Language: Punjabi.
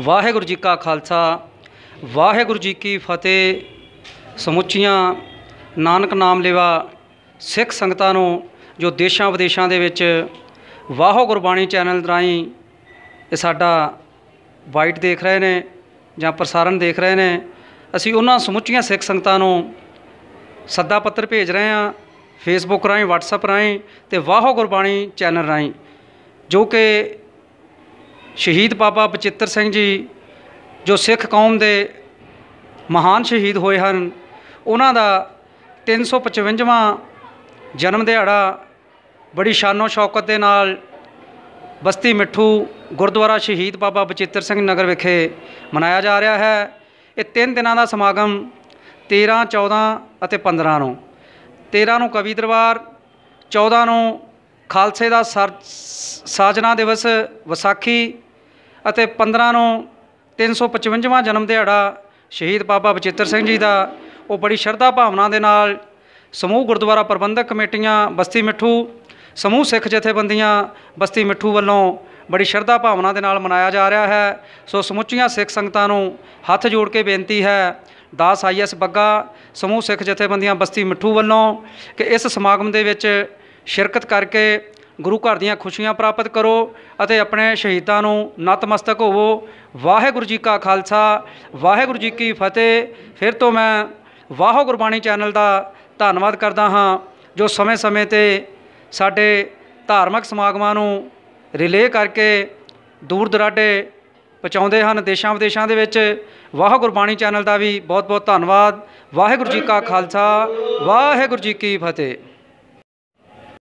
ਵਾਹਿਗੁਰੂ ਜੀ ਕਾ ਖਾਲਸਾ, ਵਾਹਿਗੁਰੂ ਜੀ ਕੀ ਫਤਿਹ। ਸਮੁੱਚੀਆਂ ਨਾਨਕ ਨਾਮ ਲੇਵਾ ਸਿੱਖ ਸੰਗਤਾਂ ਨੂੰ ਜੋ ਦੇਸ਼ਾਂ ਵਿਦੇਸ਼ਾਂ ਦੇ ਵਿੱਚ ਵਾਹੋ ਗੁਰਬਾਣੀ ਚੈਨਲ ਰਾਹੀਂ ਇਹ ਸਾਡਾ ਵਾਈਟ ਦੇਖ ਰਹੇ ਨੇ ਜਾਂ ਪ੍ਰਸਾਰਣ ਦੇਖ ਰਹੇ ਨੇ, ਅਸੀਂ ਉਹਨਾਂ ਸਮੁੱਚੀਆਂ ਸਿੱਖ ਸੰਗਤਾਂ ਨੂੰ ਸੱਦਾ ਪੱਤਰ ਭੇਜ ਰਹੇ ਹਾਂ ਫੇਸਬੁੱਕ ਰਾਹੀਂ, WhatsApp ਰਾਹੀਂ ਤੇ ਵਾਹੋ ਗੁਰਬਾਣੀ ਚੈਨਲ ਰਾਹੀਂ, ਜੋ ਕਿ ਸ਼ਹੀਦ ਬਾਬਾ ਬਚਿੱਤਰ ਸਿੰਘ ਜੀ, ਜੋ ਸਿੱਖ ਕੌਮ ਦੇ ਮਹਾਨ ਸ਼ਹੀਦ ਹੋਏ ਹਨ, ਉਹਨਾਂ ਦਾ 355ਵਾਂ ਜਨਮ ਦਿਹਾੜਾ ਬੜੀ ਸ਼ਾਨੋ ਸ਼ੌਕਤ ਦੇ ਨਾਲ ਬਸਤੀ ਮਿੱਠੂ ਗੁਰਦੁਆਰਾ ਸ਼ਹੀਦ ਬਾਬਾ ਬਚਿੱਤਰ ਸਿੰਘ ਨਗਰ ਵਿਖੇ ਮਨਾਇਆ ਜਾ ਰਿਹਾ ਹੈ। ਇਹ ਤਿੰਨ ਦਿਨਾਂ ਦਾ ਸਮਾਗਮ 13 14 ਅਤੇ 15 ਨੂੰ। 13 ਨੂੰ ਕਵੀ ਦਰਬਾਰ 14 ਨੂੰ ਖਾਲਸੇ ਦਾ ਸਰ, ਸਾਜਨਾ ਦਿਵਸ, ਵਿਸਾਖੀ ਅਤੇ 15 ਨੂੰ 355ਵਾਂ ਜਨਮ ਦਿਹਾੜਾ ਸ਼ਹੀਦ ਬਾਬਾ ਬਚਿੱਤਰ ਸਿੰਘ ਜੀ ਦਾ, ਉਹ ਬੜੀ ਸ਼ਰਧਾ ਭਾਵਨਾ ਦੇ ਨਾਲ ਸਮੂਹ ਗੁਰਦੁਆਰਾ ਪ੍ਰਬੰਧਕ ਕਮੇਟੀਆਂ ਬਸਤੀ ਮਿੱਠੂ, ਸਮੂਹ ਸਿੱਖ ਜਥੇਬੰਦੀਆਂ ਬਸਤੀ ਮਿੱਠੂ ਵੱਲੋਂ ਬੜੀ ਸ਼ਰਧਾ ਭਾਵਨਾ ਦੇ ਨਾਲ ਮਨਾਇਆ ਜਾ ਰਿਹਾ ਹੈ। ਸੋ ਸਮੁੱਚੀਆਂ ਸਿੱਖ ਸੰਗਤਾਂ ਨੂੰ ਹੱਥ ਜੋੜ ਕੇ ਬੇਨਤੀ ਹੈ, ਦਾਸ ਆਈਐਸ ਬੱਗਾ, ਸਮੂਹ ਸਿੱਖ ਜਥੇਬੰਦੀਆਂ ਬਸਤੀ ਮਿੱਠੂ ਵੱਲੋਂ ਕਿ ਇਸ ਸਮਾਗਮ ਦੇ ਵਿੱਚ ਸ਼ਿਰਕਤ ਕਰਕੇ ਗੁਰੂ ਘਰ ਦੀਆਂ ਖੁਸ਼ੀਆਂ ਪ੍ਰਾਪਤ ਕਰੋ ਅਤੇ ਆਪਣੇ ਸ਼ਹੀਦਾਂ ਨੂੰ ਨਤਮਸਤਕ ਹੋਵੋ। ਵਾਹਿਗੁਰੂ ਜੀ ਕਾ ਖਾਲਸਾ, ਵਾਹਿਗੁਰੂ ਜੀ ਕੀ ਫਤਿਹ। ਫਿਰ ਤੋਂ ਮੈਂ ਵਾਹੋ ਗੁਰਬਾਣੀ ਚੈਨਲ ਦਾ ਧੰਨਵਾਦ ਕਰਦਾ ਹਾਂ, ਜੋ ਸਮੇਂ-ਸਮੇਂ ਤੇ ਸਾਡੇ ਧਾਰਮਿਕ ਸਮਾਗਮਾਂ ਨੂੰ ਰਿਲੇ ਕਰਕੇ ਦੂਰ ਦਰਾਡੇ ਪਹੁੰਚਾਉਂਦੇ ਹਨ ਦੇਸ਼ਾਂ ਵਿਦੇਸ਼ਾਂ ਦੇ ਵਿੱਚ। ਵਾਹ ਗੁਰਬਾਣੀ ਚੈਨਲ ਦਾ ਵੀ ਬਹੁਤ-ਬਹੁਤ ਧੰਨਵਾਦ। ਵਾਹਿਗੁਰੂ ਜੀ ਕਾ ਖਾਲਸਾ, ਵਾਹਿਗੁਰੂ ਜੀ ਕੀ ਫਤਿਹ।